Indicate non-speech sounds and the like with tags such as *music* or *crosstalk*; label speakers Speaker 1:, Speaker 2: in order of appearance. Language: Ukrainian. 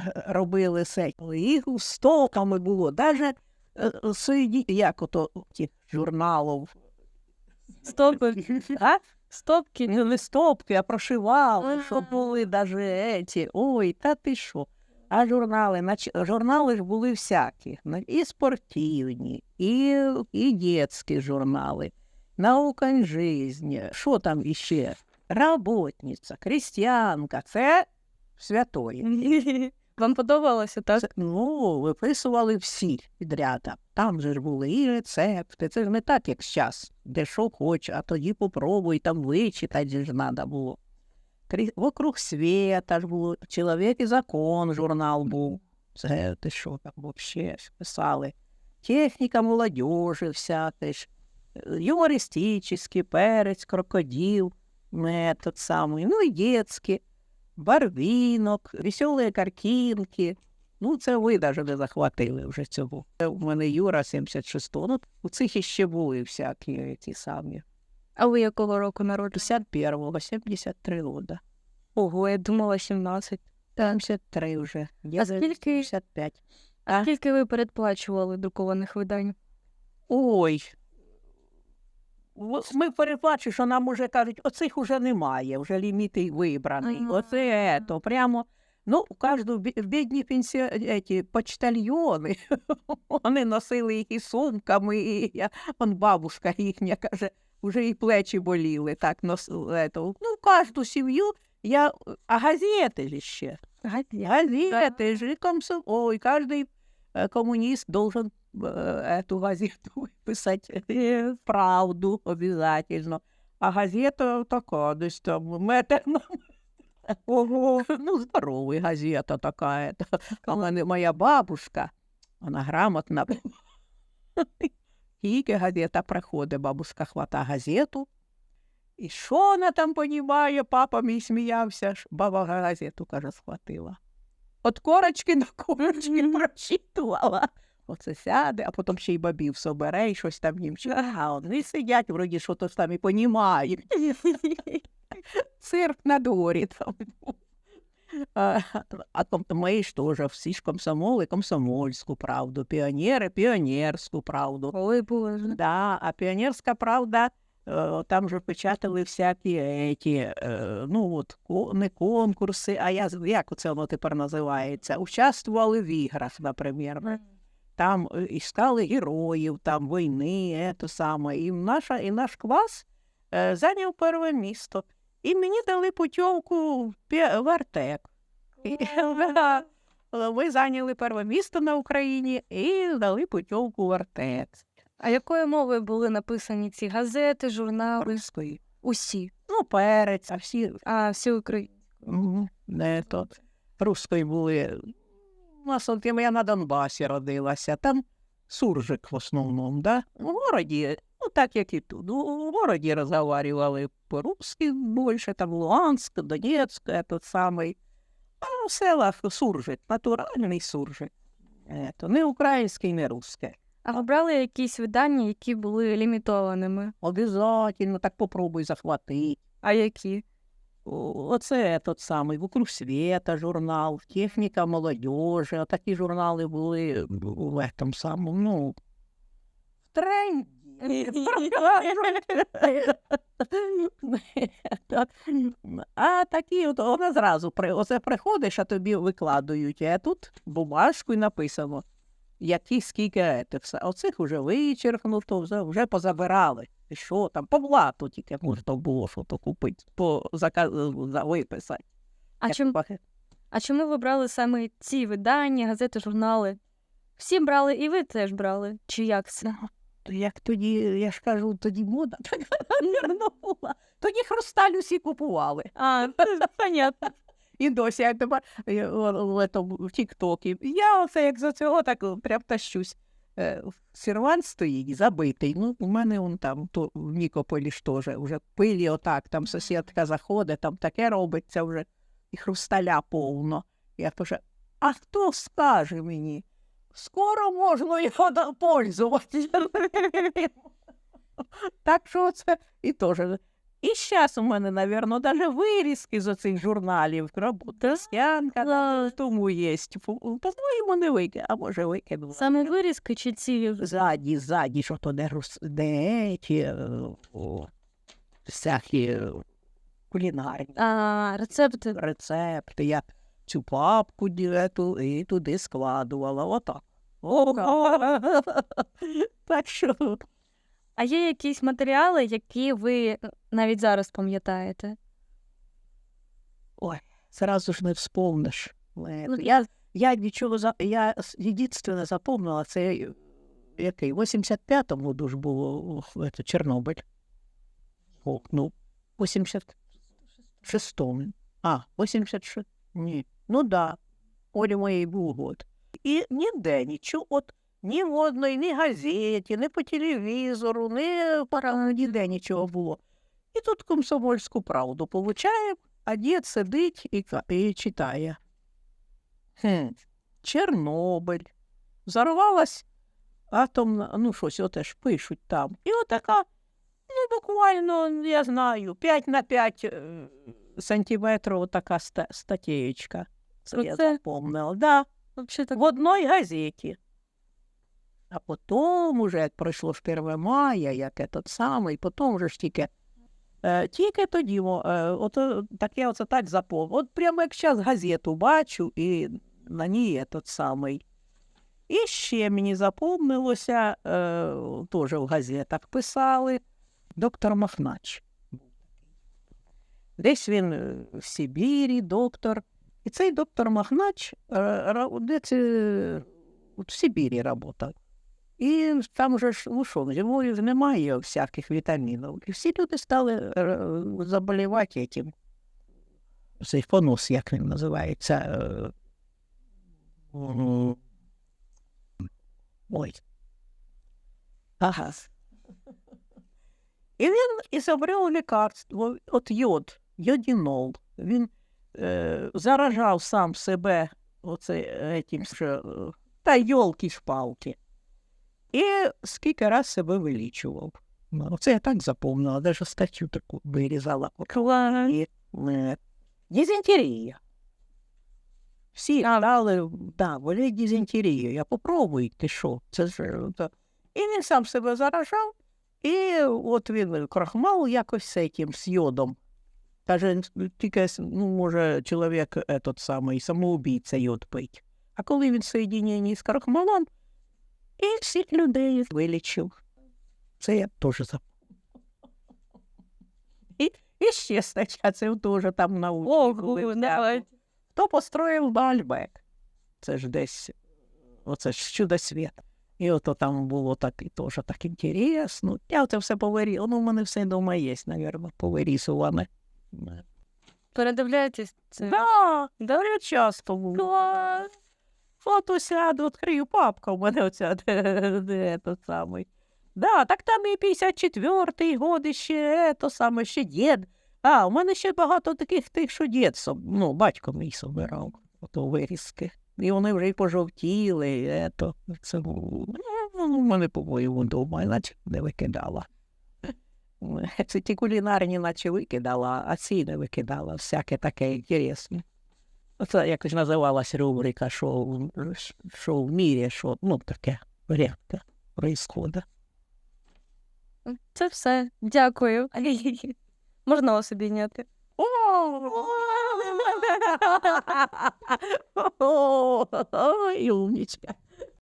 Speaker 1: е, робили сеть. Їх стопами було. Даже е, середі, як ото ті журналів.
Speaker 2: Стопи. *laughs*
Speaker 1: А?
Speaker 2: Стопки.
Speaker 1: Не не стопки, а прошивали, що були даже еті. Ой, та ти що? А журнали, нач- журнали ж були всякі. ну, І спортивні, і, і дитячі журнали, наука жизнь. Що там іще? Работниця, крестьянка, це святої. *laughs*
Speaker 2: Вам подобалося, так?
Speaker 1: Це, ну, виписували всі підряд. там. Же ж були і рецепти. Це ж не так, як зараз, де що хоче, а тоді попробуй, там вичитати ж треба було. Вокруг света ж було, чоловік і закон журнал був. Це ти що там взагалі писали. Техніка молодежі всяке ж, е, юмористичний, перець, крокодил, метод самий, ну і дітські, барвінок, веселі картинки. Ну, це ви навіть не захватили вже цього. У мене Юра 76-го. Ну, у цих іще були всякі ті самі.
Speaker 2: А ви якого року народилися?
Speaker 1: 51-го, 73 года.
Speaker 2: Ого, я думала 17.
Speaker 1: 73 вже. Я
Speaker 2: А скільки-
Speaker 1: 75. А?
Speaker 2: Скільки ви передплачували друкованих видань?
Speaker 1: Ой. Ми переплачуємо, що нам уже кажуть, оцих уже немає, вже ліміти вибраний.
Speaker 2: Ага.
Speaker 1: Оце ето, прямо. Ну, у кожну бідні пенсі... почтальйони, *laughs* вони носили їх і сумками, і я... он бабушка їхня каже, вже і плечі боліли, так носили. Ну, в кожну сім'ю я. А газети ж ще. Газети ж і комсом... Ой, е, комуніст должен эту газету *laughs* писати э, правду обязательно. А газета така, десь там метр на Ого. *laughs* Ну, здоровая газета такая. А мене моя бабушка, вона грамотна. *laughs* Тільки газета приходить, бабушка хвата газету. І що вона там понімає? Папа мій сміявся, баба газету, каже, схватила. От корочки до корочки прочитувала. Оце сяде, а потім ще й бабів собере, і щось там їм. А вони сидять, вроді, що то там і понімають. *laughs* Цирк на дворі там. А, а ми ж теж всі ж комсомоли, комсомольську правду, піонери, піонерську правду.
Speaker 2: Ой, боже.
Speaker 1: Да, а піонерська правда, е, там же печатали всякі еті, е, ну от не конкурси, а я, як це воно тепер називається? Участвували в іграх, наприклад. Там е, іскали героїв, там війни, то саме. І наша, і наш клас е, зайняв перше місто. І мені дали путівку в Артек. І, *laughs* да, Ми зайняли перше місто на Україні і дали путівку в Артек.
Speaker 2: А якою мовою були написані ці газети, журнали?
Speaker 1: Руської.
Speaker 2: Усі.
Speaker 1: Ну, перець, а всі
Speaker 2: А, всі Україні.
Speaker 1: Мгм. Не то. Руської були. У нас от я на Донбасі родилася, там суржик в основному, да? У городі, ну так як і тут. У городі розговарювали по-русски більше, там Луганськ, Донецьк, этот самий. А в селах суржик, натуральний суржик. Ето, не український, не русський.
Speaker 2: А ви брали якісь видання, які були лімітованими?
Speaker 1: Обязательно, так попробуй захватити.
Speaker 2: А які?
Speaker 1: Оце тот самий «Вокруг света» журнал, «Техніка молодежі». Такі журнали були в этом самому, ну, в тренді. *laughs* А такі, от вона зразу оце приходиш, а тобі викладають, а тут бумажку і написано, які скільки етих. Оцих вже вичеркнуто, вже позабирали. І що там, по блату тільки можна було що то купити, по зака... за виписати.
Speaker 2: А,
Speaker 1: пахе-
Speaker 2: а чому ви брали саме ці видання, газети, журнали? Всі брали, і ви теж брали. Чи як це?
Speaker 1: То Як тоді, я ж кажу, тоді мода гарна була. Тоді хрусталь усі купували.
Speaker 2: А, понятно. *laughs*
Speaker 1: І досі я тепер в, Тік-Токі. Я оце як за цього так прям тащусь. Сервант стоїть забитий. Ну, у мене он там то, в Нікополі ж теж вже пилі отак, там сусідка заходить, там таке робиться вже, і хрусталя повно. Я кажу, а хто скаже мені? Скоро можна його пользуватися. *laughs* так що це і теж І зараз у мене, навірно, навіть вирізки з оцих журналів.
Speaker 2: Клас.
Speaker 1: тому є. По-моєму, не викинула, а може викинула.
Speaker 2: Саме вирізки чи ці
Speaker 1: Ззаді, ззаді, що то де, рус- де ті, е, о, всякі кулінарні
Speaker 2: а, рецепти.
Speaker 1: рецепти. Я цю папку дірету і туди складувала. Отак. О, так що
Speaker 2: А є якісь матеріали, які ви е, навіть зараз пам'ятаєте?
Speaker 1: Ой, зразу ж не вспомниш.
Speaker 2: Ну,
Speaker 1: Я, я нічого за я єдинственне запомнила, це е, який? В 85-му году ж було это, Чорнобиль. О, ну, 86-му. А, 86. Ні. Ну да. Олі моєї був год. І ніде нічого, от ні в одної, ні газеті, ні по телевізору, ні ніде нічого було. І тут комсомольську правду получаємо, а дід сидить і, і читає. Хм. Чорнобиль. Взорвалась атомна, ну щось отеж пишуть там. І отака, ну буквально, я знаю, 5 на 5 е, сантиметрів отака ста- статєєчка. Це я запомнила. Да, в одній газеті. А потім, уже, як пройшло ж 1 мая, як этот самий, потім вже ж тільки, е, тільки тоді, о, е, так я оце так запомнив. От прямо як зараз газету бачу, і на ній этот самий. І ще мені запомнилося, теж в газетах писали, доктор Махнач. Десь він в Сибірі, доктор. І цей доктор Махнач ра- де це от в Сибірі працював. І там же ж, ну що, зимою немає всяких вітамінів. І всі люди стали е, заболівати цим. Цей понос, як він називається. е, Ой. Ага. І він ізобрел лікарство, от йод, йодінол. Він е, заражав сам себе оце, етім, що, е, та йолки шпалки. І скільки раз себе вилічував. Ну, Оце я так запомнила, навіть статтю таку вирізала. І, дизентерія. Всі дали, да, болить дизентерію. Я попробуй, ти що? Це ж, то. І він сам себе заражав, і от він крахмал якось з цим, з йодом. Каже, тільки, ну, може, чоловік этот самий, самоубійця йод пить. А коли він в соєдіненні з крахмалом, і всіх людей вилічив. Це я теж запомнив. І, і ще це теж там
Speaker 2: давай.
Speaker 1: Хто построїв Бальбек? Це ж десь, оце ж чудо світ. І ото там було так, і теж так інтересно. Я це все повирі... Ну, в мене все вдома є, мабуть, повирісуване.
Speaker 2: Передивляєтесь це?
Speaker 1: Да, да, я часто було.
Speaker 2: Клас.
Speaker 1: Фото сяду, відкрию папка у мене оця, *laughs* де, де тот самий. Да, так там і 54-й год, і ще то саме, ще дід. А, у мене ще багато таких тих, що дід, ну, батько мій собирав, ото вирізки. І вони вже й пожовтіли, і ето. Це, ну, у мене, по-моєму, вдома, іначе не викидала. *laughs* Це ті кулінарні, наче викидала, а ці не викидала, всяке таке інтересне. Це якось називалась рубрика, що, в- що в мірі, що ну таке рядка происходить.
Speaker 2: Це все. Дякую. *laughs* Можна вас обійняти.
Speaker 1: Ой, умничка.